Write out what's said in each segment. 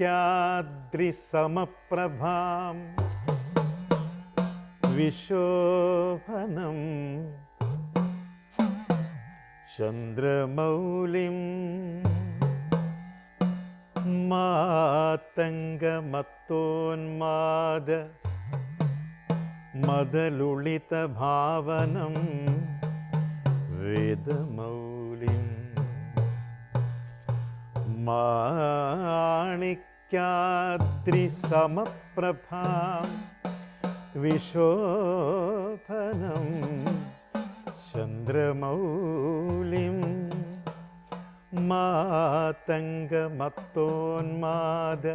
्याद्रिसमप्रभां विशोभनम् चन्द्रमौलिं मातङ्गमत्तोन्माद मदलुलितभावनं वेदमौलिम्। വേദമൗലിം മാണിക്യാദ്രിസമപ്രഭാം വിശോഭനം ചന്ദ്രമൗലിം മാതംഗമത്തോന്മാദ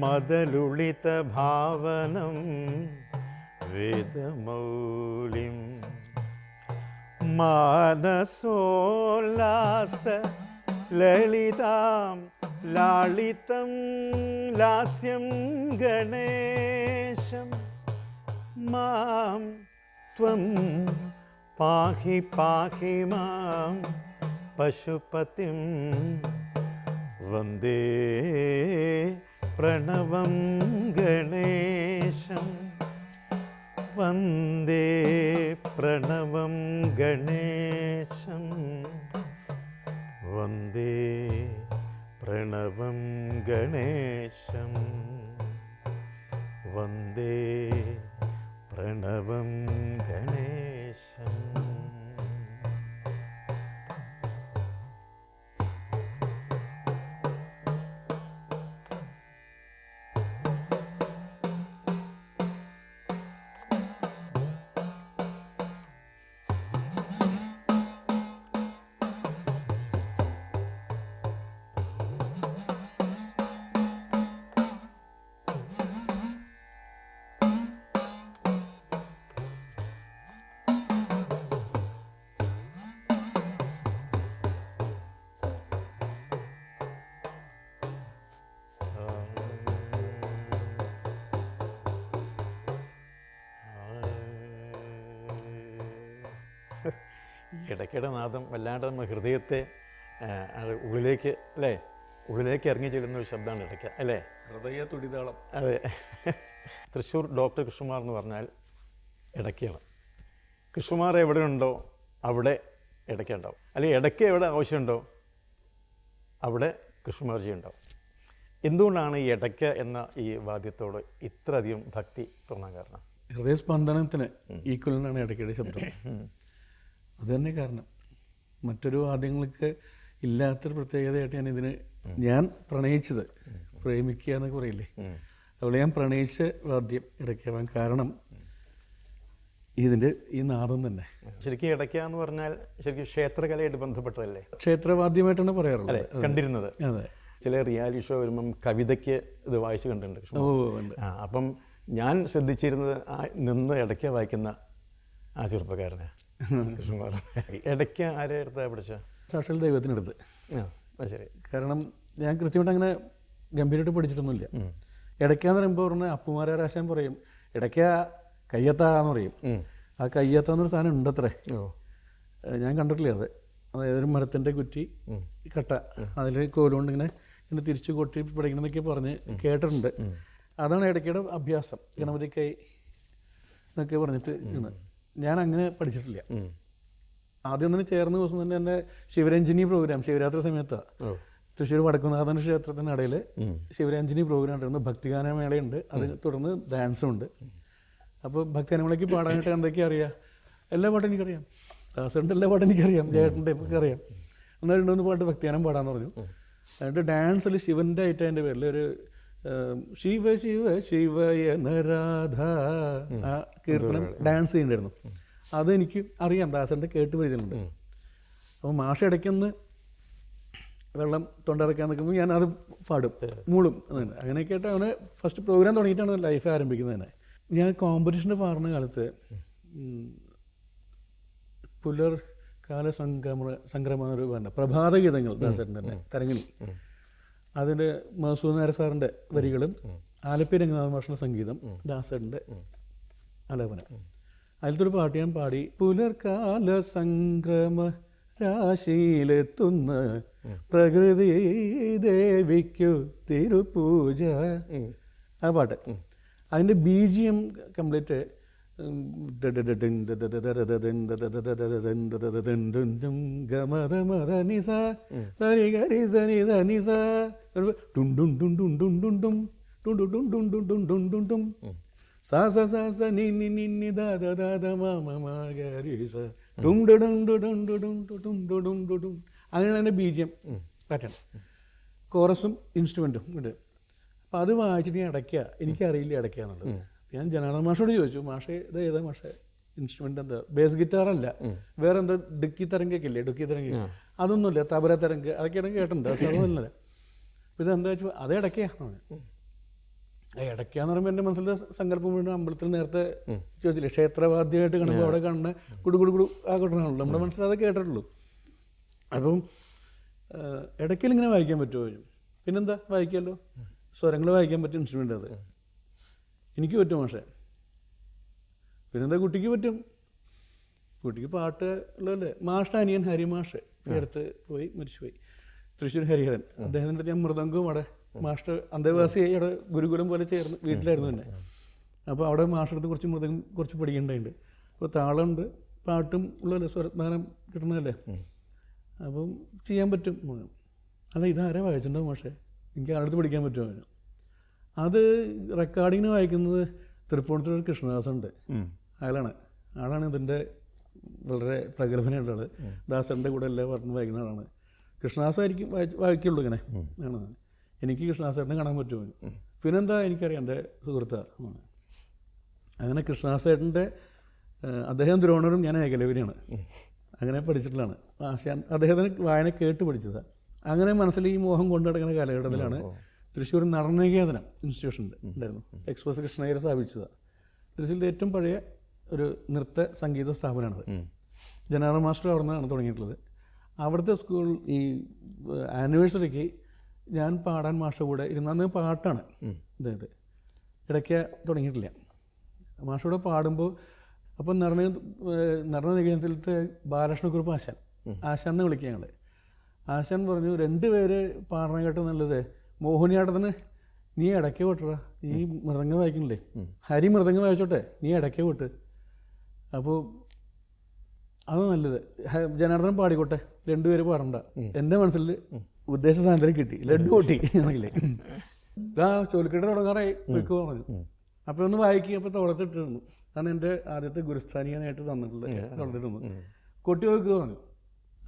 മദലുളിതഭാവനം വേദമൗലിം മാനസോല്ലാസ ലളിതാം ലാളിതം ലാസ്യം ഗണേശം. മാം ത്വം പാഹി പാഹി മാം പശുപതിം വന്ദേ പ്രണവം ഗണേശം. വന്ദേ പ്രണവം ഗണേശം ഗണേശം. വന്ദേ പ്രണവം ഗണേശം ഇടയ്ക്കിടെ നാദം വല്ലാണ്ട് നമ്മുടെ ഹൃദയത്തെ ഉള്ളിലേക്ക് അല്ലേ? ഉള്ളിലേക്ക് ഇറങ്ങി ചെല്ലുന്ന ഒരു ശബ്ദമാണ് ഇടയ്ക്ക് അല്ലേ? ഹൃദയ തുടിതാളം. അതെ. തൃശ്ശൂർ ഡോക്ടർ കൃഷ്ണകുമാർ എന്ന് പറഞ്ഞാൽ ഇടയ്ക്കാണ്. കൃഷ്ണകുമാർ എവിടെ ഉണ്ടോ അവിടെ ഇടയ്ക്ക ഉണ്ടാവും. അല്ലെങ്കിൽ ഇടയ്ക്ക് എവിടെ ആവശ്യമുണ്ടോ അവിടെ കൃഷ്ണകുമാർജി ഉണ്ടാവും. എന്തുകൊണ്ടാണ് ഈ ഇടയ്ക്ക എന്ന ഈ വാദ്യത്തോട് ഇത്രയധികം ഭക്തി തോന്നാൻ കാരണം? ഹൃദയസ്പന്ദനത്തിന് ഈക്വലിനാണ് ഇടയ്ക്കിടെ ശബ്ദം. അത് തന്നെ കാരണം. മറ്റൊരു വാദ്യങ്ങൾക്ക് ഇല്ലാത്തൊരു പ്രത്യേകതയായിട്ട് ഞാൻ ഇതിന് ഞാൻ പ്രണയിച്ചത്. പ്രേമിക്കുക എന്നൊക്കെ പറയില്ലേ? അതുപോലെ ഞാൻ പ്രണയിച്ച വാദ്യം ഇടയ്ക്കാവാൻ കാരണം ഇതിന്റെ ഈ നാദം തന്നെ. ശരിക്കും ഇടയ്ക്ക എന്ന് പറഞ്ഞാൽ ശരിക്കും ക്ഷേത്രകലയായിട്ട് ബന്ധപ്പെട്ടതല്ലേ? ക്ഷേത്രവാദ്യമായിട്ടാണ് പറയാറുള്ളത്. കണ്ടിരുന്നത്. അതെ. ചില റിയാലിറ്റി ഷോ വരുമ്പം കവിതയ്ക്ക് ഇത് വായിച്ചു കണ്ടിട്ടുണ്ട്. അപ്പം ഞാൻ ശ്രദ്ധിച്ചിരുന്നത് ആ നിന്ന് ഇടയ്ക്ക വായിക്കുന്ന ആ ചെറുപ്പക്കാരനെ. കൃഷ്ണകുമാർ ഇടയ്ക്ക് ആരെ എടുത്താ പിടിച്ച? സാക്ഷാൽ ദൈവത്തിനടുത്ത്. ആ ശരി. കാരണം ഞാൻ കൃത്യമായിട്ട് അങ്ങനെ ഗംഭീരമായിട്ട് പഠിച്ചിട്ടൊന്നുമില്ല ഇടയ്ക്കാന്ന് പറയുമ്പോൾ പറഞ്ഞ അപ്പുമാരാശാൻ പറയും. ഇടയ്ക്ക കയ്യത്താന്ന് പറയും. ആ കയ്യത്ത എന്നൊരു സാധനം ഉണ്ടത്രേ. ഞാൻ കണ്ടിട്ടില്ല അത്? അതായത് ഒരു മരത്തിന്റെ കുറ്റി കട്ട. അതിൽ കോലുകൊണ്ട് ഇങ്ങനെ ഇങ്ങനെ തിരിച്ചു കൊട്ടി പിടിക്കണമെന്നൊക്കെ പറഞ്ഞ് കേട്ടിട്ടുണ്ട്. അതാണ് ഇടയ്ക്കയുടെ അഭ്യാസം. ഗണപതി കൈ എന്നൊക്കെ പറഞ്ഞിട്ട് ഞാൻ അങ്ങനെ പഠിച്ചിട്ടില്ല ആദ്യം തന്നെ ചേർന്ന ദിവസം തന്നെ എന്റെ ശിവരഞ്ജിനി പ്രോഗ്രാം ശിവരാത്രി സമയത്താണ് തൃശ്ശൂർ വടക്കുനാഥൻ ക്ഷേത്രത്തിന് ഇടയിൽ ശിവരഞ്ജിനി പ്രോഗ്രാം ഉണ്ടായിരുന്നു. ഭക്തിഗാനമേളയുണ്ട് അത് തുടർന്ന് ഡാൻസും ഉണ്ട്. അപ്പോൾ ഭക്തിഗാനമേളയ്ക്ക് പാടാനായിട്ട് എന്തൊക്കെയാ അറിയാം? എല്ലാ പാട്ടും എനിക്കറിയാം. ദാസറിന്റെ എല്ലാ പാട്ടും എനിക്കറിയാം. ജേട്ടന്റെ ഒക്കെ അറിയാം. എന്നാൽ രണ്ടുമൂന്ന് പാട്ട് ഭക്തിഗാനം പാടാന്ന് പറഞ്ഞു. എന്നിട്ട് ഡാൻസിൽ ശിവന്റെ ആയിട്ട് എന്റെ പേരിൽ ഒരു ശിവ ശിവ ശിവയ നരാധ ആ കീർത്തനം ഡാൻസ് ചെയ്യണ്ടായിരുന്നു അതെനിക്ക് അറിയാം ദാസന്റെ കേട്ട് പരിചയമുണ്ട്. അപ്പോൾ മാഷ ഇടയ്ക്കൊന്ന് വെള്ളം തൊണ്ടിറക്കാൻ നിൽക്കുമ്പോൾ ഞാൻ അത് പാടും മൂളും. അങ്ങനെ അങ്ങനെയൊക്കെ ആയിട്ട് അവന് ഫസ്റ്റ് പ്രോഗ്രാം തുടങ്ങിയിട്ടാണ് ലൈഫ് ആരംഭിക്കുന്നത് തന്നെ. ഞാൻ കോമ്പറ്റീഷന് പാടുന്ന കാലത്ത് ഉം, പുലർ കാല സംക്രമ സംക്രമ ഒരു പറഞ്ഞ പ്രഭാത ഗീതങ്ങൾ ദാസേട്ടൻ തന്നെ തരങ്ങിണി അതിന്റെ മസൂദ് നായർ സാറിന്റെ വരികളും ആലപ്പി രംഗനാഥ മാഷിന്റെ സംഗീതം ദാസറിന്റെ ആലാപനം. അതിലത്തെ ഒരു പാട്ട് ഞാൻ പാടി. പുലർക്കാല സംക്രമ രാശിയിലെത്തുന്ന പ്രകൃതി ദേവിക്കു തിരുപൂജ. ആ പാട്ട്. അതിന്റെ ബി ജി എം കംപ്ലീറ്റ് ഗമതമതനിസ ബീജം കോറസും ഇൻസ്ട്രുമെന്റും ഉണ്ട്. അത് വായിച്ചിട്ട് ഞാൻ അടയ്ക്കുക എനിക്കറിയില്ല അടയ്ക്കുക എന്നുള്ളത് ഞാൻ ജനാർദ്ദൻ മാഷോട് ചോദിച്ചു മാഷേ ഇത് ഏതാ മാഷേ? ഇൻസ്ട്രുമെന്റ് എന്താ? ബേസ് ഗിറ്റാർ അല്ല. വേറെ എന്താ ഡിക്കി തരംഗൊക്കെ ഇല്ലേ? ഡുക്കി തരംഗ അതൊന്നുമില്ല. തബര തരംഗ്. അതൊക്കെയാണ് കേട്ടിട്ടുണ്ട്. പക്ഷെ അതൊന്നുമില്ല അപ്പോൾ ഇതെന്താ വെച്ചു? അത് ഇടയ്ക്കാണ് ഇടയ്ക്കാന്ന് പറയുമ്പോൾ എന്റെ മനസ്സിൽ സങ്കല്പം വീണ്ടും അമ്പലത്തിൽ നേരത്തെ ചോദിച്ചില്ലേ? ക്ഷേത്രവാദ്യമായിട്ട് കാണുമ്പോൾ അവിടെ കാണുന്ന കുടു കുടു കുടു ആ കൊട്ടണല്ലോ നമ്മുടെ മനസ്സിൽ അത് കേട്ടിട്ടുള്ളൂ. അപ്പം ഇടയ്ക്കിൽ ഇങ്ങനെ വായിക്കാൻ പറ്റുമോ. പിന്നെന്താ? വായിക്കാമല്ലോ. സ്വരങ്ങൾ വായിക്കാൻ പറ്റും ഇൻസ്ട്രുമെന്റ് അത്. എനിക്ക് പറ്റും പക്ഷേ. പിന്നെന്താ കുട്ടിക്ക് പറ്റും. കുട്ടിക്ക് പാട്ട് ഉള്ളതല്ലേ? മാഷ് അനിയൻ ഹരിമാഷ്. മാഷ് അടുത്ത് പോയി മരിച്ചുപോയി. തൃശ്ശൂർ ഹരിഹരൻ. അദ്ദേഹത്തിന്റെ ഞാൻ മൃദംഗവും അവിടെ മാഷ്ട അന്തേവാസി അവിടെ ഗുരുകുലം പോലെ ചേർന്ന് വീട്ടിലായിരുന്നു തന്നെ. അപ്പോൾ അവിടെ മാഷ്ടടുത്ത് കുറച്ച് മൃദംഗം കുറച്ച് പഠിക്കേണ്ടതുണ്ട്. അപ്പോൾ താളമുണ്ട് പാട്ടും ഉള്ളതല്ലേ? സ്വരജ്ഞാനം കിട്ടണതല്ലേ അപ്പം ചെയ്യാൻ പറ്റും. അല്ല ഇതാരെ വായിച്ചിട്ടുണ്ടാവും പക്ഷേ എനിക്ക് ആളെടുത്ത് പഠിക്കാൻ പറ്റുമോ? അത് റെക്കോർഡിങ്ങിന് വായിക്കുന്നത് തൃപ്പൂണിത്തുറ കൃഷ്ണദാസ് ഉണ്ട് അയാളാണ്. ആളാണ് ഇതിന്റെ വളരെ പ്രഗത്ഭനായിട്ടുള്ള ദാസന്റെ കൂടെ എല്ലാം പറഞ്ഞ് വായിക്കുന്ന ആളാണ്. കൃഷ്ണദാസ് ആയിരിക്കും വായിച്ച് വായിക്കുള്ളൂ ഇങ്ങനെ. ആണ്. എനിക്ക് കൃഷ്ണദാസേട്ടനെ കാണാൻ പറ്റുമോ പിന്നെന്താ എനിക്കറിയാം എന്റെ സുഹൃത്താണ് അങ്ങനെ കൃഷ്ണദാസേട്ടന്റെ അദ്ദേഹം ദ്രോണരും ഞാൻ ഏകലവരിയാണ് അങ്ങനെ പഠിച്ചിട്ടുള്ളതാണ്. പക്ഷേ അദ്ദേഹത്തിന് വായന കേട്ട് പഠിച്ചതാണ് അങ്ങനെ മനസ്സിൽ ഈ മോഹം കൊണ്ടു നടക്കുന്ന കാലഘട്ടത്തിലാണ് തൃശ്ശൂർ നടനകേതനം ഇൻസ്റ്റിറ്റ്യൂഷൻ ഉണ്ടായിരുന്നു. എക്സ്പ്രസ് കൃഷ്ണയ്യർ സ്ഥാപിച്ചതാണ് തൃശ്ശൂരിലെ ഏറ്റവും പഴയ ഒരു നൃത്ത സംഗീത സ്ഥാപനമാണത്. ജനറൽ മാസ്റ്റർ അവിടെ നിന്നാണ് തുടങ്ങിയിട്ടുള്ളത്. അവിടുത്തെ സ്കൂൾ ഈ ആനിവേഴ്സറിക്ക് ഞാൻ പാടാൻ മാഷ കൂടെ ഇരുന്ന പാട്ടാണ് ഇതായത്. ഇടയ്ക്ക് തുടങ്ങിയിട്ടില്ല. മാഷൂടെ പാടുമ്പോൾ അപ്പം നടന നടന ബാലകൃഷ്ണ ബാലകൃഷ്ണക്കുറുപ്പ് ആശാൻ. ആശാൻ എന്ന് വിളിക്കുക ഞങ്ങൾ ആശാൻ പറഞ്ഞു രണ്ടുപേര് പാടണ കേട്ട് നല്ലത്. മോഹിനിയാട്ടത്തിന് നീ ഇടയ്ക്ക് വിട്ടടാ. ഈ മൃദംഗം വായിക്കണില്ലേ ഹരി മൃദംഗം വായിച്ചോട്ടെ? നീ ഇടയ്ക്ക് വിട്ട്. അപ്പോൾ അത് നല്ലത്. ജനാർദ്ദനം പാടിക്കോട്ടെ. രണ്ടുപേര് പാടണ്ട. എന്റെ മനസ്സിൽ ഉദ്ദേശ സാധനം കിട്ടി. ലഡു കൂട്ടി ആണെങ്കിലേ ഇതാ ചോലിക്കട്ട് തുടങ്ങാറായി. പോയിക്കോ പറഞ്ഞു. അപ്പോൾ ഒന്ന് വായിക്കുക അപ്പോൾ തുളത്തിട്ടിരുന്നു. കാരണം എന്റെ ആദ്യത്തെ ഗുരുസ്ഥാനിയാനായിട്ട് തന്നിട്ടുള്ളത് തുളത്തിട്ടിരുന്നു. കൊട്ടി വയ്ക്കുക പറഞ്ഞു.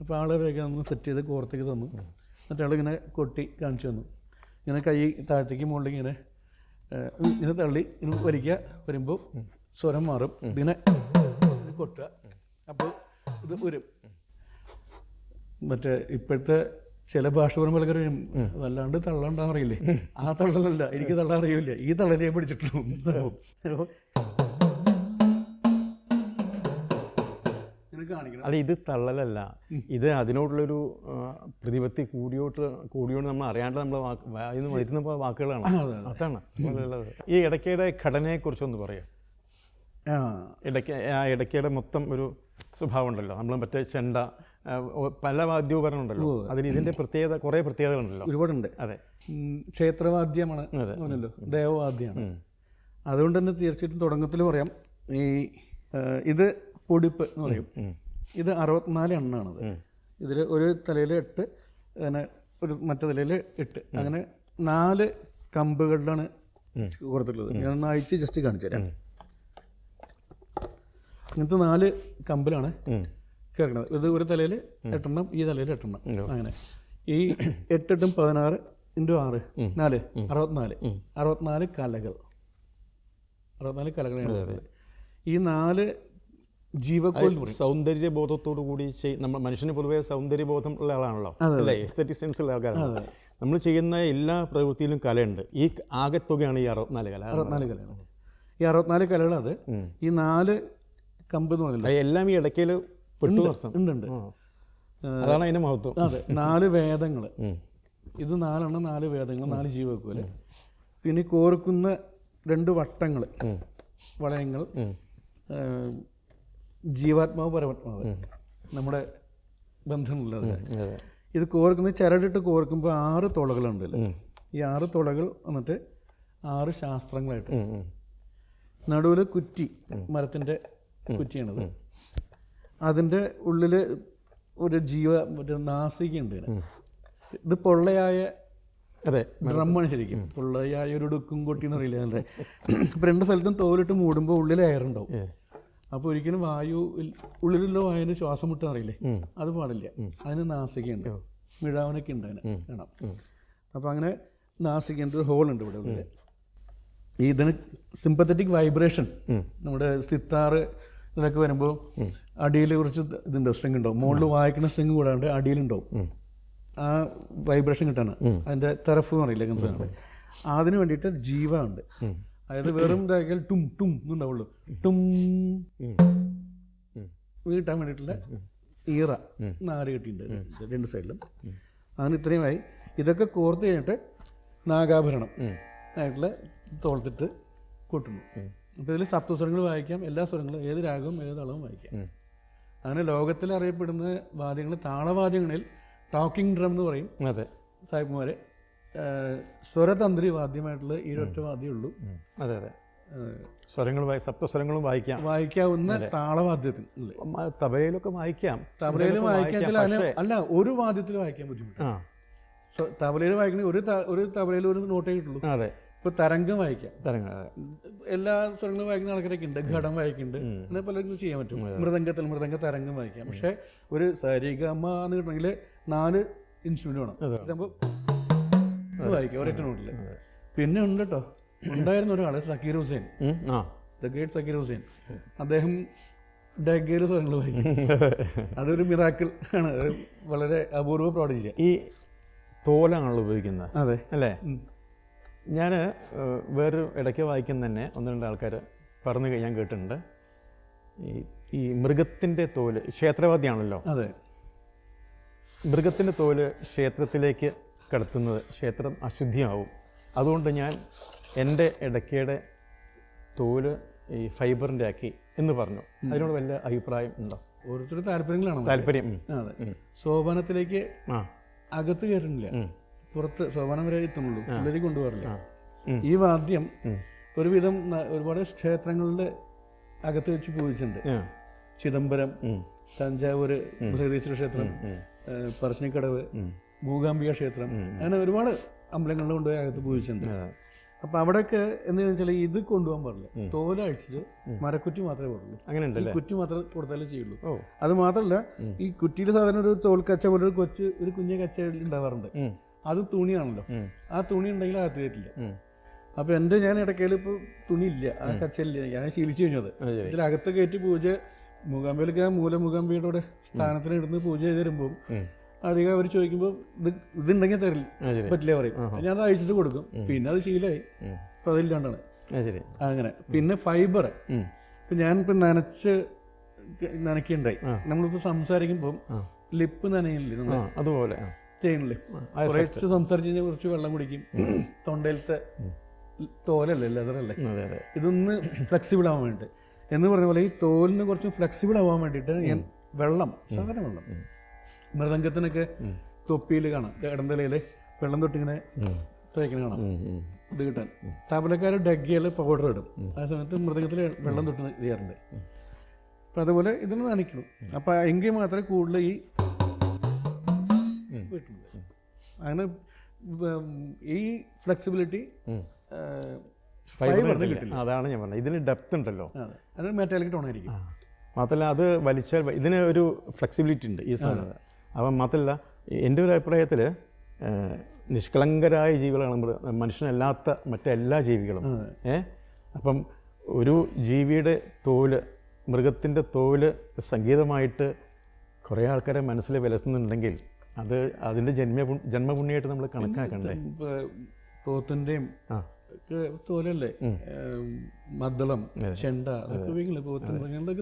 അപ്പോൾ ആളെ വേഗം സെറ്റ് ചെയ്ത് കോർത്തേക്ക് തന്നു. എന്നിട്ട് ആളിങ്ങനെ കൊട്ടി കാണിച്ചു തന്നു. ഇങ്ങനെ കൈ താഴത്തേക്ക് മുകളിലേക്ക് ഇങ്ങനെ ഇങ്ങനെ തള്ളി ഇങ്ങനെ വരിക്കുക വരുമ്പോൾ സ്വരം മാറും. ഇതിനെ ഇത് കൊട്ടുക. അപ്പോൾ ഇത് വരും. മറ്റേ ഇപ്പോഴത്തെ ചില ഭാഷ പറയുമ്പോൾ പറയും വല്ലാണ്ട് തള്ളണ്ടാൻ അറിയില്ലേ? ആ തള്ളലല്ല എനിക്ക് തള്ളാൻ അറിയില്ല. ഈ തള്ളലേ പിടിച്ചിട്ടുള്ളൂ. കാണിക്കണം. അല്ല ഇത് തള്ളലല്ല. ഇത് അതിനോടുള്ളൊരു പ്രതിപത്തി കൂടിയോട്ട് കൂടിയോണ്ട് നമ്മൾ അറിയാണ്ട് നമ്മൾ വായിന്ന് വരുന്ന വാക്കുകളാണ്. അതാണ്. ഈ ഇടയ്ക്കയുടെ ഘടനയെക്കുറിച്ചൊന്ന് പറയാം. ഇടയ്ക്ക ആ ഇടയ്ക്കയുടെ മൊത്തം ഒരു സ്വഭാവം ഉണ്ടല്ലോ നമ്മൾ മറ്റേ ചെണ്ട പല വാദ്യോപകരണം ഉണ്ടല്ലോ അതിന് ഇതിന്റെ പ്രത്യേകത കുറേ പ്രത്യേകതകളുണ്ടല്ലോ. ഒരുപാടുണ്ട്. അതെ. ക്ഷേത്രവാദ്യമാണ് പറഞ്ഞല്ലോ. ദേവവാദ്യമാണ്. അതുകൊണ്ട് തന്നെ തീർച്ചയായിട്ടും തുടക്കത്തിൽ പറയാം. ഈ ഇത് പൊടിപ്പ് എന്ന് പറയും. ഇത് അറുപത്തിനാല് എണ്ണാണത്. ഇതിൽ ഒരു തലയിൽ എട്ട് അങ്ങനെ ഒരു മറ്റേ തലയിൽ എട്ട്. അങ്ങനെ നാല് കമ്പുകളിലാണ് കൊടുത്തിട്ടുള്ളത്. ഞാൻ ഒന്ന് അയച്ച് ജസ്റ്റ് കാണിച്ചു തരാം. ഇങ്ങനത്തെ നാല് കമ്പിലാണ് കേൾക്കുന്നത് ഇത് ഒരു തലയിൽ എട്ടെണ്ണം ഈ തലയിൽ എട്ടെണ്ണം. അങ്ങനെ. ഈ എട്ടെട്ടും പതിനാറ് ഇന്റു ആറ് നാല് അറുപത്തിനാല്. അറുപത്തിനാല് കലകൾ. അറുപത്തിനാല് കലകളാണ് ഈ നാല് പറയും സൗന്ദര്യബോധത്തോടു കൂടി നമ്മൾ മനുഷ്യന് പൊതുവേ സൗന്ദര്യബോധം ഉള്ള ആളാണല്ലോ. അല്ലേ? എസ്തറ്റിക് സെൻസ് ഉള്ള ആൾക്കാരാണ് നമ്മൾ ചെയ്യുന്ന എല്ലാ പ്രവൃത്തിയിലും കലയുണ്ട്. ഈ ആകെത്തുകയാണ് ഈ അറുപത്തിനാല് കല അറുപത്തിനാല് കലകൾ. ഈ അറുപത്തിനാല് കലകളത് ഈ നാല് കമ്പ് എന്ന് പറയുന്നത് എല്ലാം ഈ ഇടയ്ക്കൽ പെട്ടു ഉണ്ട് ഉണ്ട് അതാണ് അതിന്റെ മഹത്വം. അതെ നാല് വേദങ്ങൾ ഇത് നാലെണ്ണം നാല് വേദങ്ങൾ നാല് ജീവക്കോൽ പിന്നെ കോർക്കുന്ന രണ്ട് വട്ടങ്ങൾ വളയങ്ങൾ. ജീവാത്മാവ് പരമാത്മാവ്. നമ്മുടെ ബന്ധമുള്ളത്. ഇത് കോർക്കുന്ന ചരടിട്ട് കോർക്കുമ്പോൾ ആറ് തുളകളുണ്ട്. ഈ ആറ് തുളകൾ വന്നിട്ട് ആറ് ശാസ്ത്രങ്ങളായിട്ട്. നടുവിൽ കുറ്റി മരത്തിന്റെ കുറ്റിയാണത്. അതിന്റെ ഉള്ളിൽ ഒരു ജീവ ഒരു നാസികയുണ്ട് ഇത് പൊള്ളയായ അതെ. ഡ്രമ്മാണ് ശരിക്കും. പൊള്ളയായ ഒരു ഉടുക്കും കൊട്ടി എന്ന് അറിയില്ല അതിന്റെ അപ്പം രണ്ട് സ്ഥലത്തും തോലിട്ട് മൂടുമ്പോൾ ഉള്ളിൽ എയർ ഉണ്ടാവും. അപ്പോൾ ഒരിക്കലും വായു ഉള്ളിലുള്ള വായുവിന് ശ്വാസം മുട്ടാൻ അറിയില്ലേ? അത് പാടില്ല. അതിന് നാസികയുണ്ട്. മിഴാവനൊക്കെ ഉണ്ട് അതിന്. കാണാം അപ്പോൾ അങ്ങനെ നാസികന്റെ ഒരു ഹോൾ ഉണ്ട് ഇവിടെ ഉള്ളിൽ ഈ ഇതിന് സിമ്പത്തറ്റിക് വൈബ്രേഷൻ നമ്മുടെ സിത്താറ് ഇതൊക്കെ വരുമ്പോൾ അടിയിൽ കുറച്ച് ഇതുണ്ട് സ്ട്രിങ് ഉണ്ടാവും മുകളിൽ വായിക്കുന്ന സ്ട്രിങ് കൂടാണ്ട് അടിയിലുണ്ടാവും ആ വൈബ്രേഷൻ കിട്ടാണ് അതിന്റെ തെറഫ് എന്ന് പറയില്ല കൺസേൺ അതിന് വേണ്ടിയിട്ട് ജീവ ഉണ്ട്. അതായത് വെറും ഇതാക്കിയാൽ ടും ടും എന്നുണ്ടാവുള്ളൂ. ടും. വീട്ടാൻ വേണ്ടിയിട്ടുള്ള ഈറ നാല് കെട്ടിയിട്ടുണ്ട് രണ്ട് സൈഡിലും. അങ്ങനെ ഇത്രയുമായി ഇതൊക്കെ കോർത്ത് കഴിഞ്ഞിട്ട് നാഗാഭരണം ആയിട്ടുള്ള തോളത്തിട്ട് കൂട്ടുന്നു. അപ്പോൾ ഇതിൽ സപ്തസ്വരങ്ങൾ വായിക്കാം. എല്ലാ സ്വരങ്ങളും ഏത് രാഗവും ഏത് അളവും വായിക്കാം. അങ്ങനെ ലോകത്തിൽ അറിയപ്പെടുന്ന വാദ്യങ്ങൾ താളവാദ്യങ്ങളിൽ ടോക്കിംഗ് ഡ്രം എന്ന് പറയും. അതെ. സാഹിബ്മാരെ സ്വരതന്ത്രി വാദ്യമായിട്ടുള്ള ഈ ഒറ്റ വാദ്യമേ ഉള്ളൂ അതെ അതെ. സ്വരങ്ങൾ സപ്തസ്വരങ്ങളും വായിക്കാം. വായിക്കാവുന്ന താളവാദ്യത്തിൽ തബലയിലൊക്കെ വായിക്കാം. തബലയിൽ വായിക്കാൻ അല്ല ഒരു വാദ്യത്തിൽ വായിക്കാൻ ബുദ്ധിമുട്ട് തബലയിൽ വായിക്കണേ ഒരു ഒരു തബലയിൽ ഒരു നോട്ടേ കിട്ടുള്ളൂ. അതെ. ഇപ്പൊ തരംഗം വായിക്കാം. തരംഗം എല്ലാ സ്വരങ്ങളും വായിക്കുന്ന ആൾക്കാരൊക്കെ ഉണ്ട്. ഘടം വായിക്കുന്നുണ്ട്. അങ്ങനെ പലർക്കും ചെയ്യാൻ പറ്റും. മൃദംഗത്തിൽ മൃദംഗ തരംഗം വായിക്കാം. പക്ഷേ ഒരു സരിഗമ എന്ന് കിട്ടണമെങ്കിൽ നാല് ഇൻസ്ട്രുമെന്റ് വേണം. ഇതാകുമ്പോൾ ഇത് വായിക്കാം ഒരൊറ്റ നോട്ടിൽ പിന്നെ ഉണ്ട് കേട്ടോ ഉണ്ടായിരുന്ന ഒരാൾ Zakir Hussain. The great Zakir Hussain. അദ്ദേഹം ഡഗയിൽ സ്വരങ്ങൾ വായിക്കും. അതൊരു മിറാക്കിൾ ആണ്. വളരെ അപൂർവ പ്രോഡിജിയ ഈ തോലാണല്ലോ ഉപയോഗിക്കുന്നത്. അതെ. അല്ലേ? ഞാൻ വേറൊരു ഇടയ്ക്ക് വായിക്കുന്ന തന്നെ ഒന്ന് രണ്ട് ആൾക്കാർ പറഞ്ഞു ഞാൻ കേട്ടിട്ടുണ്ട്. ഈ ഈ മൃഗത്തിന്റെ തോൽ ക്ഷേത്രവാദിയാണല്ലോ. അതെ. മൃഗത്തിന്റെ തോൽ ക്ഷേത്രത്തിലേക്ക് കടത്തുന്നത് ക്ഷേത്രം അശുദ്ധിയാവും. അതുകൊണ്ട് ഞാൻ എന്റെ ഇടയ്ക്കയുടെ തോൽ ഈ ഫൈബറിന്റെ ആക്കി എന്ന് പറഞ്ഞു. അതിനോട് വല്ല അഭിപ്രായം ഉണ്ടോ? ഓരോരുത്തരുടെ താല്പര്യങ്ങളാണ് താല്പര്യം. അതെ. സോപാനത്തിലേക്ക് ആ. അകത്ത് കയറുന്നില്ല. പുറത്ത് സോപാനം വരെ എത്തുന്നുള്ളൂ. ഉള്ളിലേക്ക് കൊണ്ടുപോകാറില്ല. ഈ വാദ്യം ഒരുവിധം ഒരുപാട് ക്ഷേത്രങ്ങളുടെ അകത്ത് വെച്ച് പൂജിച്ചിട്ടുണ്ട്. ചിദംബരം തഞ്ചാവൂർ ബൃഹദീശ്വര ക്ഷേത്രം പറശ്ശിനിക്കടവ് മൂകാംബിക ക്ഷേത്രം. അങ്ങനെ ഒരുപാട് അമ്പലങ്ങളിൽ കൊണ്ടുപോയി അകത്ത് പൂജിച്ചിട്ടുണ്ട്. അപ്പൊ അവിടെയൊക്കെ എന്ന് വെച്ചാൽ ഇത് കൊണ്ടുപോകാൻ പാടില്ല. തോലഴിച്ചിട്ട് മരക്കുറ്റി മാത്രമേ പാടുള്ളൂ. അങ്ങനെ കുറ്റി മാത്രമേ കൊടുത്താലേ ചെയ്യുള്ളൂ. അത് മാത്രമല്ല ഈ കുറ്റിയിൽ സാധാരണ ഒരു തോൽ കച്ച പോലെ ഒരു കൊച്ച് ഒരു കുഞ്ഞു കച്ച ഉണ്ടാവാറുണ്ട്. അത് തുണിയാണല്ലോ. ആ തുണി ഉണ്ടെങ്കിൽ അകത്ത് കയറ്റില്ല. അപ്പൊ എന്റെ ഞാൻ ഇടയ്ക്കൽ ഇപ്പൊ തുണിയില്ല. ആ കച്ചയില്ല ഞാൻ ശീലിച്ചു കഴിഞ്ഞത്. അകത്ത് കയറ്റി പൂജ മൂകാംബയിലൊക്കെ ആ മൂല മൂകാംബയുടെ സ്ഥാനത്തിന് ഇടുന്ന് പൂജ ചെയ്ത് തരുമ്പോൾ ഉം. അധികം അവർ ചോദിക്കുമ്പോൾ ഇത് ഇതുണ്ടെങ്കിൽ തരില്ല. പറ്റില്ല പറയും. ഞാൻ അത് അഴിച്ചിട്ട് കൊടുക്കും. പിന്നെ അത് ശീലമായി അപ്പം അതില്ലാണ്ടാണ് അങ്ങനെ. പിന്നെ ഫൈബർ. ഇപ്പം ഞാനിപ്പോൾ നനച്ച് നനയ്ക്കുണ്ടായി. നമ്മളിപ്പോൾ സംസാരിക്കുമ്പോൾ ലിപ്പ് നനയില്ലേ നമ്മൾ അതുപോലെ. ചെയ്യണില്ലേ കുറച്ച് സംസാരിച്ച് കഴിഞ്ഞാൽ കുറച്ച് വെള്ളം കുടിക്കും. തൊണ്ടയിലത്തെ തോലല്ലേ ലെതറല്ലേ ഇതൊന്ന് ഫ്ലെക്സിബിൾ ആവാൻ വേണ്ടി എന്ന് പറഞ്ഞ പോലെ ഈ തോലിന് കുറച്ച് ഫ്ലെക്സിബിൾ ആവാൻ വേണ്ടിയിട്ട് ഞാൻ വെള്ളം സാധാരണ വെള്ളം മൃദംഗത്തിനൊക്കെ തൊപ്പിയിൽ കാണാം. ഇടന്തലയിൽ വെള്ളം തൊട്ടിങ്ങനെ തേക്കണ കാണാം. ഇത് കിട്ടാൻ. തബലക്കാർ ഡഗ്ഗിയിൽ പൗഡർ ഇടും. ആ സമയത്ത് മൃദംഗത്തിൽ വെള്ളം തൊട്ട് ചെയ്യാറുണ്ട്. അപ്പം അതുപോലെ ഇതിന് നനയ്ക്കണം അപ്പം എങ്കിൽ മാത്രമേ കൂടുതൽ ഈ കിട്ടുന്നത് അങ്ങനെ ഈ ഫ്ലെക്സിബിലിറ്റി ഫൈബർ ഫൈബറിന് കിട്ടില്ല. അതാണ് ഞാൻ പറഞ്ഞത്. ഇതിന് ഡെപ്ത് ഉണ്ടല്ലോ. അതെ. മെറ്റാലിക് ടോണായിരിക്കും മാത്രമല്ല അത് വലിച്ചാൽ ഇതിന് ഒരു ഫ്ലെക്സിബിലിറ്റി ഉണ്ട് ഈ സാധനത്തിന് അപ്പം മാത്രമല്ല എന്റെ ഒരു അഭിപ്രായത്തിൽ നിഷ്കളങ്കരായ ജീവികളാണ് നമ്മൾ മനുഷ്യനല്ലാത്ത മറ്റെല്ലാ ജീവികളും. ഏ അപ്പം ഒരു ജീവിയുടെ തോൽ മൃഗത്തിന്റെ തോൽ സംഗീതമായിട്ട് കുറേ ആൾക്കാരെ മനസ്സിൽ വിലസുന്നുണ്ടെങ്കിൽ അത് അതിന്റെ ജന്മ ജന്മപുണ്യമായിട്ട് നമ്മൾ കണക്കാക്കണ്ടേ? തോത്തിന്റെയും ആ. തോലല്ലേ? മദ്ദളം ചെണ്ട അതൊക്കെ ഉപയോഗിക്കില്ലേ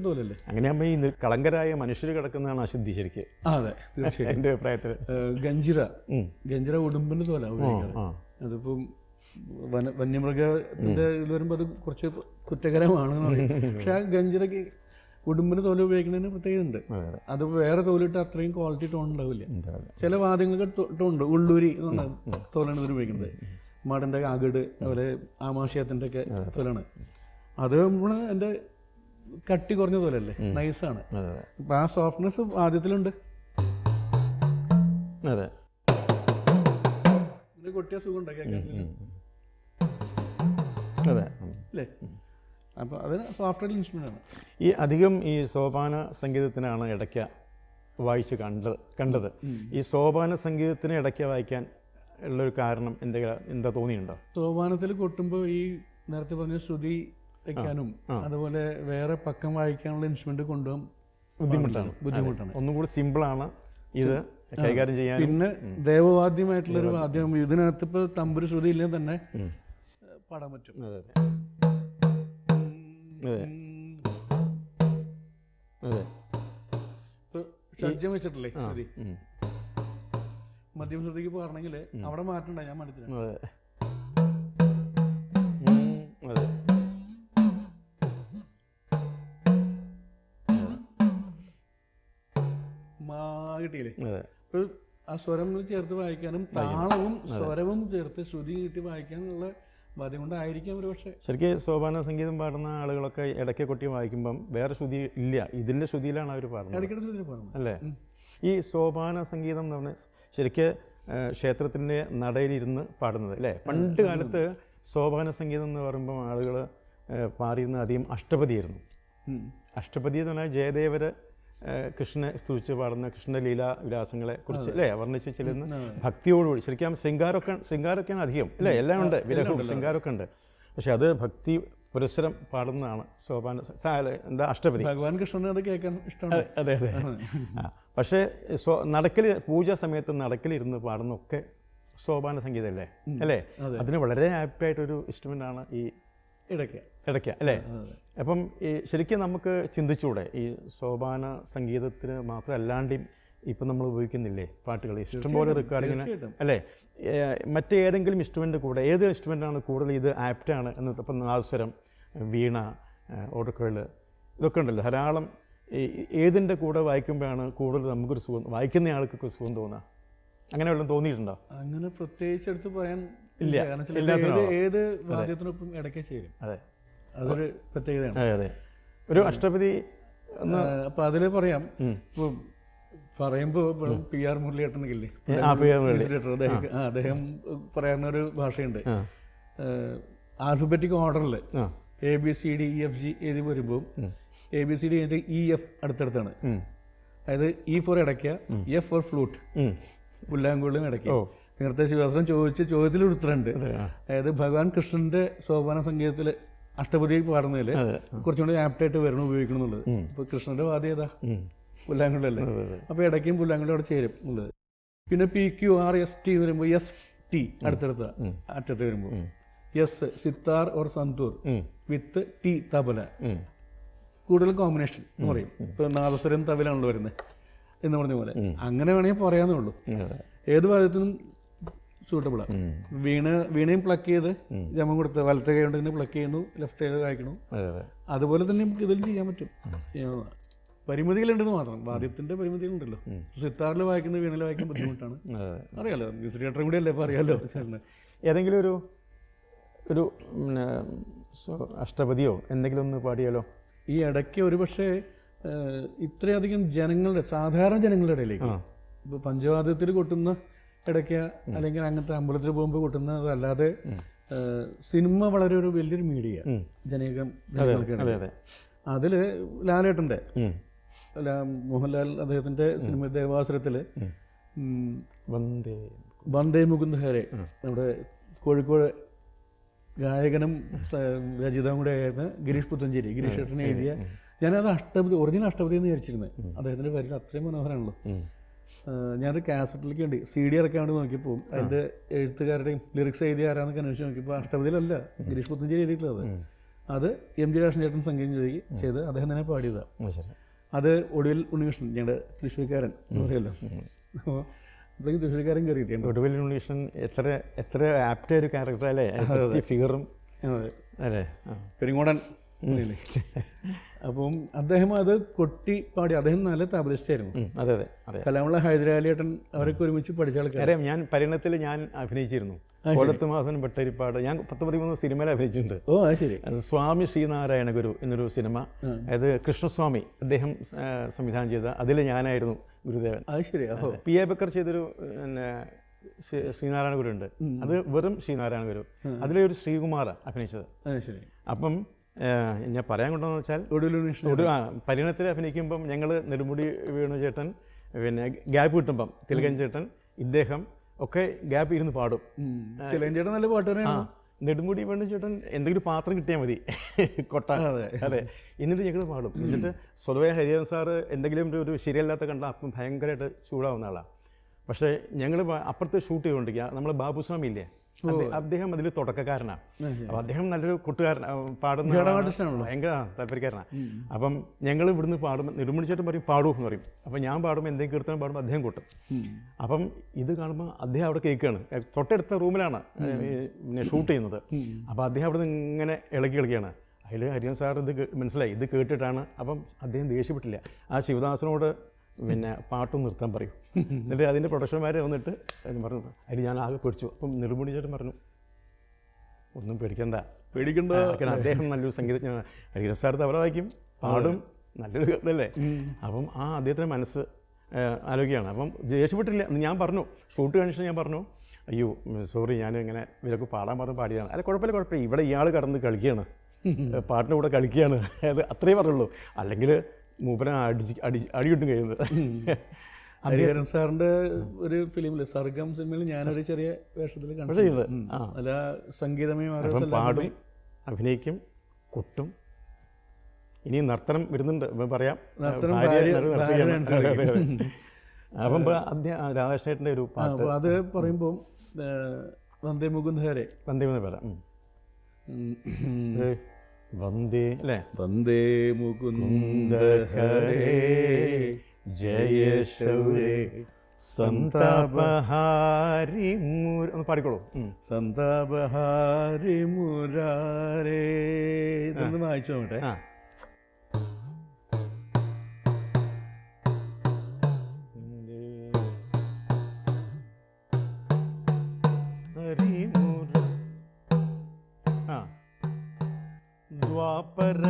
തോലല്ലേ? അങ്ങനെയാകുമ്പോൾ ഈ കളങ്കരായ മനുഷ്യർ കിടക്കുന്നതാണ് അശുദ്ധി ശരിക്ക്. അതെ. തീർച്ചയായും എന്റെ അഭിപ്രായത്തിൽ ഗഞ്ചിറ. ഗഞ്ചിര ഗഞ്ചിര ഉടുമ്പിന്റെ തോല ഉപയോഗിക്കാറ്. അതിപ്പം വന വന്യമൃഗത്തിന്റെ ഇതിൽ വരുമ്പോൾ അത് കുറച്ച് കുറ്റകരമാണ് പക്ഷെ ആ ഗഞ്ചിരക്ക് ഉടുമ്പിന് തോൽ ഉപയോഗിക്കുന്നതിന് പ്രത്യേകത ഉണ്ട് അതെ. വേറെ തോലിട്ട് അത്രയും ക്വാളിറ്റി ടോൺ ഉണ്ടാവില്ല. ചില വാദ്യങ്ങൾക്ക് ടോ- ടോണ്ട് ഉള്ളൂരി തോലാണ് ഇവർ ഉപയോഗിക്കുന്നത്. മാടിന്റെ അകിട് അതുപോലെ ആമാശയത്തിന്റെ ഒക്കെ തോലാണ്. അത് നമ്മൾ എന്റെ കട്ടി കുറഞ്ഞ തോലല്ലേ? നൈസാണ്. അപ്പം ആ സോഫ്റ്റ്നെസ് ആദ്യത്തിലുണ്ട്. അതെ. കൊട്ടിയ സുഖം അതെ. അല്ലേ? അപ്പോൾ അതിന് സോഫ്റ്റ്വെയർ ഇൻസ്ട്രുമെന്റ് ആണ്. ഈ അധികം ഈ സോപാന സംഗീതത്തിനാണ് ഇടയ്ക്ക വായിച്ച് കണ്ടത് കണ്ടത്. ഈ സോപാന സംഗീതത്തിന് ഇടയ്ക്ക വായിക്കാൻ ഉള്ളൊരു കാരണം എന്തെങ്കിലും എന്താ തോന്നിയിട്ടുണ്ടോ? സോപാനത്തിൽ കൊട്ടുമ്പോൾ ഈ നേരത്തെ പറഞ്ഞ ശ്രുതി വയ്ക്കാനും അതുപോലെ വേറെ പക്കം വായിക്കാനുള്ള ഇൻസ്ട്രുമെന്റ് കൊണ്ടുപോകാൻ ബുദ്ധിമുട്ടാണ്. ബുദ്ധിമുട്ടാണ്. ഒന്നും കൂടി സിമ്പിളാണ് ഇത് കൈകാര്യം ചെയ്യാൻ. പിന്നെ ദേവവാദ്യമായിട്ടുള്ള ഒരു വാദ്യം ഇതിനകത്ത് ഇപ്പോൾ തമ്പുരു ശ്രുതി ഇല്ലെങ്കിൽ തന്നെ പാടാൻ പറ്റും. അതെ അതെ. അതെ. ഷഡ്ജം വെച്ചിട്ടില്ലേ ശ്രുതി? ഉം. മധ്യം ശ്രുതിക്ക് പാടണമെങ്കിൽ അവിടെ മാറ്റണ്ട ഞാൻ മനസ്സിലാണ് അതെ. മാ കിട്ടിയില്ലേ? അപ്പോൾ ആ സ്വരം ചേർത്ത് വായിക്കാനും താളവും സ്വരവും ചേർത്ത് ശ്രുതി കിട്ടി വായിക്കാനുള്ള വാദ്യം കൊണ്ടായിരിക്കാം ഒരു പക്ഷേ. ശരിക്കും സോപാന സംഗീതം പാടുന്ന ആളുകളൊക്കെ ഇടയ്ക്ക് കൊട്ടി വായിക്കുമ്പം വേറെ ശ്രുതി ഇല്ല. ഇതിന്റെ ശ്രുതിയിലാണ് അവർ പാടുന്നത്. ഇടയ്ക്കിടെ അല്ലേ? ഈ സോപാന സംഗീതം എന്ന് പറഞ്ഞാൽ ശരിക്ക് ക്ഷേത്രത്തിന്റെ നടയിലിരുന്ന് പാടുന്നത് അല്ലേ? പണ്ട് കാലത്ത് സോപാന സംഗീതം എന്ന് പറയുമ്പോൾ ആളുകൾ പാടിയിരുന്ന അധികം അഷ്ടപതിയായിരുന്നു. അഷ്ടപതി എന്ന് പറഞ്ഞാൽ ജയദേവര് കൃഷ്ണനെ സ്തുതിച്ച് പാടുന്ന കൃഷ്ണ ലീലാ വിലാസങ്ങളെ കുറിച്ച് അല്ലേ? വർണിച്ച് ചെല്ലുന്ന ഭക്തിയോടുകൂടി ശരിക്കും ശൃംഗാരമൊക്കെ ശൃംഗാരമൊക്കെയാണ് അധികം അല്ലേ? എല്ലാം ഉണ്ട് വിരഹവും ശൃംഗാരമൊക്കെ ഉണ്ട്. പക്ഷെ അത് ഭക്തി പുരസരം പാടുന്നതാണ് സോപാന എന്താ അഷ്ടപതി. ഭഗവാൻ കൃഷ്ണനെ അത് കേൾക്കാൻ ഇഷ്ടമാണ്. അതെ. അതെ. ആ, പക്ഷേ സ്വ നടക്കൽ പൂജ സമയത്ത് നടക്കലിരുന്ന് പാടുന്നൊക്കെ സോപാന സംഗീതമല്ലേ അല്ലേ? അതിന് വളരെ ആപ്റ്റായിട്ടൊരു ഇൻസ്ട്രുമെന്റ് ആണ് ഈ ഇടയ്ക്ക്. ഇടയ്ക്ക അല്ലേ? അപ്പം ഈ ശരിക്കും നമുക്ക് ചിന്തിച്ചൂടെ ഈ സോപാന സംഗീതത്തിന് മാത്രം അല്ലാണ്ടും ഇപ്പം നമ്മൾ ഉപയോഗിക്കുന്നില്ലേ പാട്ടുകൾ? ഇഷ്ടംപോലെ റെക്കോർഡിങ്ങിന് അല്ലേ? മറ്റേതെങ്കിലും ഇൻസ്ട്രുമെന്റ് കൂടെ ഏത് ഇൻസ്ട്രുമെന്റാണ് കൂടുതൽ ഇത് ആപ്റ്റാണ് എന്ന് ഇപ്പം നാദസ്വരം വീണ ഓടക്കുഴൽ ഇതൊക്കെ ഉണ്ടല്ലോ. ധാരാളം ഏതിന്റെ കൂടെ വായിക്കുമ്പോഴാണ് കൂടുതൽ നമുക്കൊരു സുഖം വായിക്കുന്ന ആൾക്കൊക്കെ സുഖം തോന്നുക അങ്ങനെ വല്ലതും തോന്നിയിട്ടുണ്ടോ? അങ്ങനെ പ്രത്യേകിച്ച് എടുത്ത് പറയാൻ ഇല്ല. ഏത് വാദ്യത്തിനൊപ്പം ഇടയ്ക്ക് ചേരും. അതെ. അതൊരു പ്രത്യേകതയാണ്. അതെ അതെ. ഒരു അഷ്ടപതി അപ്പൊ അതിൽ പറയാം. ഇപ്പൊ പറയുമ്പോ പി ആർ മുരളിയേട്ടനൊക്കെ. അദ്ദേഹം പറയുന്ന ഒരു ഭാഷയുണ്ട്. ആൽഫബറ്റിക് ഓർഡറിൽ A B C D E F G എഴുതി വരുമ്പോൾ എ ബി സി ഡി കഴിഞ്ഞിട്ട് ഇ എഫ് അടുത്തടുത്താണ്. അതായത് ഇ ഫോർ ഇടയ്ക്ക എഫ് ഫോർ ഫ്ലൂട്ട് ഉം. ഇടയ്ക്ക. നേരത്തെ ശിവാസനം ചോദിച്ച ചോദ്യത്തിൽ ഉടുത്തിട്ടുണ്ട് അതായത് ഭഗവാൻ കൃഷ്ണന്റെ സോപാന സംഗീതത്തിൽ അഷ്ടപതി പാടുന്നതിൽ കുറച്ചുകൂടി കുറച്ചും കൂടി ആപ്റ്റായിട്ട് വരണം ഉപയോഗിക്കണം എന്നുള്ളത് ഇപ്പൊ കൃഷ്ണന്റെ വാദ്യ ഏതാ? അതെ. അപ്പൊ ഇടയ്ക്കും പുല്ലാങ്കുള്ളും അവിടെ ചേരും എന്നുള്ളത്. പിന്നെ P Q R S T എന്ന് പറയുമ്പോൾ എസ് ടി അടുത്തടുത്ത അറ്റത്ത് വരുമ്പോൾ S sitar or santoor with T tabla. കൂടുതൽ കോമ്പിനേഷൻ എന്ന് പറയും. ഇപ്പൊ നാദസ്വരം തബലാണല്ലോ വരുന്നത് എന്ന് പറഞ്ഞ പോലെ. അങ്ങനെ വേണമെങ്കിൽ പറയാന്നേ ഉള്ളൂ. ഏത് ഭാഗത്തിനും സൂട്ടബിളാണ് വീണ വീണയും പ്ലക്ക് ചെയ്ത് ജമം കൊടുത്ത് വലത്തെ കൈ കൊണ്ട് ഇങ്ങനെ പ്ലക്ക് ചെയ്യുന്നു ലെഫ്റ്റ് കൈ കായ്ക്കണു അതെ അതെ. അതുപോലെ തന്നെ നമുക്ക് ഇതിലും ചെയ്യാൻ പറ്റും. പരിമിതികളുണ്ടെന്ന് മാത്രം. വാദ്യത്തിന്റെ പരിമിതികളുണ്ടല്ലോ. സിത്താറിൽ വായിക്കുന്ന വീണയിൽ വായിക്കാൻ ബുദ്ധിമുട്ടാണ്. അറിയാലോ. മ്യൂസിക് തിയേറ്ററും കൂടി അല്ലേ അറിയാലോ. ഏതെങ്കിലും ഒരു ഒരു അഷ്ടപതിയോ എന്തെങ്കിലും ഒന്ന് പാടിയാലോ? ഈ ഇടയ്ക്ക് ഒരു പക്ഷേ ഇത്രയധികം ജനങ്ങളുടെ സാധാരണ ജനങ്ങളുടെ ഇടയിലേക്ക് ഇപ്പോൾ പഞ്ചവാദ്യത്തിൽ കൊട്ടുന്ന ഇടയ്ക്ക് അല്ലെങ്കിൽ അങ്ങനത്തെ അമ്പലത്തിൽ പോകുമ്പോൾ കൊട്ടുന്ന അതല്ലാതെ സിനിമ വളരെ ഒരു വലിയൊരു മീഡിയ ജനകം അതിൽ ലാലേട്ടന്റെ. മോഹൻലാൽ അദ്ദേഹത്തിന്റെ സിനിമ ദേവാസുരത്തിൽ വന്ദേ വന്ദേ മുകുന്ദ ഹരെ നമ്മുടെ കോഴിക്കോട് ഗായകനും രചയിതാവും കൂടെ ആയിരുന്ന ഗിരീഷ് പുത്തഞ്ചേരി. ഗിരീഷ് ഏട്ടൻ എഴുതിയ ഞാനത് അഷ്ടപതി ഒറിജിനൽ അഷ്ടപതി എന്ന് വിചാരിച്ചിരുന്നത് അദ്ദേഹത്തിന്റെ വരികൾ അത്രയും മനോഹരമാണല്ലോ. ഞാനൊരു കാസറ്റിലേക്ക് വേണ്ടി സി ഡി ഇറക്കാൻ വേണ്ടി നോക്കിയപ്പോൾ അതിന്റെ എഴുത്തുകാരുടെയും ലിറിക്സ് എഴുതിയ ആരാന്നൊക്കെ അന്വേഷിച്ച് നോക്കിയപ്പോൾ അഷ്ടപതിയിലല്ല ഗിരീഷ് പുത്തഞ്ചേരി എഴുതിയിട്ടുള്ളത്. അത് എം ജി രാഷൻ ചേട്ടൻ സംഗീതം ചെയ്ത് ചെയ്ത് അദ്ദേഹം തന്നെ പാടിയതാണ് അത് ഒടുവിൽ ഉണ്ണികൃഷ്ണൻ ഞങ്ങളുടെ തൃശ്ശൂർക്കാരൻ എന്ന് പറയുമല്ലോ അപ്പോൾ തൃശ്ശൂർക്കാരൻ കയറിയിട്ടുണ്ട്. ഒടുവിൽ ഉണ്ണീഷൻ എത്ര എത്ര ആപ്റ്റായ ഒരു ക്യാരക്ടർ അല്ലേ? ഫിഗറും അതെ. പെരിങ്ങോടൻ. അപ്പം അദ്ദേഹം അത് കൊട്ടി പാടി അദ്ദേഹം നല്ല തബലിസ്റ്റായിരുന്നു അതെ അതെ അറിയാം. കലാമുള്ള ഹൈദരാലിയേട്ടൻ അവരൊക്കെ ഒരുമിച്ച് പഠിച്ച ആൾക്കാർ അറിയാം ഞാൻ പരിണത്തിൽ ഞാൻ അഭിനയിച്ചിരുന്നു. കോലത്ത് മാസൻ ഭട്ടരിപ്പാട് ഞാൻ പത്ത് പതിമൂന്ന് സിനിമയിൽ അഭിനയിച്ചിട്ടുണ്ട്. ഓ അത് ശരി. സ്വാമി ശ്രീനാരായണ ഗുരു എന്നൊരു സിനിമ. അത് കൃഷ്ണസ്വാമി അദ്ദേഹം സംവിധാനം ചെയ്ത അതിൽ ഞാനായിരുന്നു ഗുരുദേവൻ. അത് ശരി പി. എ. ബക്കർ ചെയ്തൊരു പിന്നെ ശ്രീ- ശ്രീനാരായണ ഗുരു ഉണ്ട് അത് വെറും ശ്രീനാരായണ ഗുരു അതിലെ ഒരു ശ്രീകുമാറാണ് അഭിനയിച്ചത്. അപ്പം ഞാൻ പറയാൻ കൊണ്ടെന്ന് വെച്ചാൽ പരിണത്തിൽ അഭിനയിക്കുമ്പം ഞങ്ങൾ നെടുമുടി വേണു ചേട്ടൻ പിന്നെ ഗ്യാപ്പ് കിട്ടുമ്പം തിലകൻ ചേട്ടൻ ഇദ്ദേഹം ഒക്കെ ഗ്യാപ്പ് ഇരുന്ന് പാടും. ചേട്ടൻ നല്ല പാട്ട് ആ തന്നെയാണ് നെടുമുടി വേണു ചേട്ടൻ എന്തെങ്കിലും പാത്രം കിട്ടിയാൽ മതി. കൊട്ട. അതെ. എന്നിട്ട് ഞങ്ങൾ പാടും. എന്നിട്ട് സ്വതവേ ഹരിഹരൻ സാറ് എന്തെങ്കിലും ഒരു- ശരിയല്ലാത്ത കണ്ട അപ്പം ഭയങ്കരമായിട്ട് ചൂടാവുന്ന ആളാണ് പക്ഷേ ഞങ്ങൾ അപ്പുറത്ത് ഷൂട്ട് ചെയ്തുകൊണ്ടിരിക്കുക നമ്മൾ ബാബുസ്വാമി ഇല്ലേ അദ്ദേഹം അതിൽ തുടക്കക്കാരനാണ്. അപ്പോൾ അദ്ദേഹം നല്ലൊരു കൂട്ടുകാരൻ പാടുന്ന. ഭയങ്കര താല്പര്യക്കാരനാണ്. അപ്പം ഞങ്ങൾ ഇവിടുന്ന് പാടുമ്പോൾ നെടുമുടിച്ചേട്ടൻ പറയും പാടൂ എന്ന് പറയും. അപ്പം ഞാൻ പാടുമ്പോൾ എന്തെങ്കിലും കീർത്തനം പാടുമ്പോൾ അദ്ദേഹം കൂട്ടും. അപ്പം ഇത് കാണുമ്പോൾ അദ്ദേഹം അവിടെ കേൾക്കുകയാണ് തൊട്ടടുത്ത റൂമിലാണ് പിന്നെ ഷൂട്ട് ചെയ്യുന്നത്. അപ്പോൾ അദ്ദേഹം അവിടെ നിന്ന് ഇങ്ങനെ ഇളകി ഇളകിയാണ്. അതിൽ ഹരിയൻ സാർ ഇത് മനസ്സിലായി. ഇത് കേട്ടിട്ടാണ്. അപ്പം അദ്ദേഹം ദേഷ്യപ്പെട്ടില്ല. ആ ശിവദാസനോട് പിന്നെ പാട്ടും നിർത്താൻ പറയും. എന്നിട്ട് അതിന്റെ പ്രൊഡക്ഷന്മാരെ വന്നിട്ട് അതിന് പറഞ്ഞു അതിൽ ഞാൻ ആകെ പേടിച്ചു അപ്പം നെടുമുടി ചേട്ടൻ പറഞ്ഞു ഒന്നും പേടിക്കണ്ട. പേടിക്കണ്ട. കാരണം അദ്ദേഹം നല്ലൊരു സംഗീതജ്ഞനാണ്. ഹരിഹരൻ സാർ വായിക്കും പാടും നല്ലൊരു ഇതല്ലേ? അപ്പം ആ അദ്ദേഹത്തിന്റെ മനസ്സ് ആലോചിക്കുകയാണ്. അപ്പം ദേഷ്യപ്പെട്ടില്ല. ഞാൻ പറഞ്ഞു ഷൂട്ട് കഴിഞ്ഞാൽ ഞാൻ പറഞ്ഞു അയ്യോ സോറി ഞാൻ ഇങ്ങനെ ഇവരൊക്കെ പാടാൻ പറഞ്ഞ് പാടിയതാണ്. അല്ല കുഴപ്പമില്ല കുഴപ്പമില്ല. ഇവിടെ ഇയാൾ കടന്ന് കളിക്കുകയാണ്. പാട്ടിന്റെ കൂടെ കളിക്കുകയാണ്. അത് അത്രേ പറഞ്ഞുള്ളൂ. അല്ലെങ്കിൽ മൂപ്പന അടിച്ച് അടി അടി കിട്ടും കഴിയുന്നത് അടിയരൻ സാറിന്റെ ഒരു ഫിലിമിൽ സർഗം സിനിമയിൽ ഞാനൊരു ചെറിയ വേഷത്തിൽ കണ്ടിട്ടുണ്ട്. അല്ല സംഗീതമയമായ അപ്പം പാടും അഭിനയിക്കും കൊട്ടും. ഇനി നർത്തനം വരുന്നുണ്ട്. പറയാം. അപ്പം ഇപ്പം രാധാകൃഷ്ണേട്ടന്റെ ഒരു പാട്ട്. അത് പറയുമ്പോൾ വന്ദേ മുകുന്ദരെ വന്ദേ പേരാ വന്ദേ അല്ലേ? വന്ദേ മുകുന്ദരേ ജയ ശൗരേ. സന്താപഹാരി മുര ഒന്ന് പാടിക്കോളൂ. സന്താപഹാരി മുരാരേ. ഇതൊന്ന് വായിച്ചു നോക്കട്ടെ. ദ്വാപര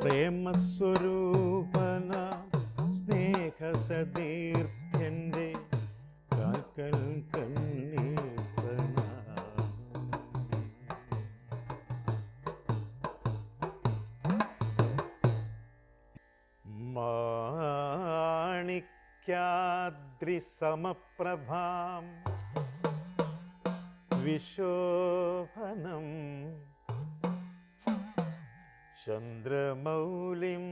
പ്രേമസ്വരൂപന സ്നേഹസതീർത്ഥ്യന്റെ കാൽക്കൽ കണ്ണീർ പ്രണാമം മാണിക്യാദ്രിസമപ്രഭാം വിശോഭനം ചന്ദ്രമൗലിം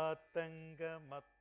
മാതംഗമത്ത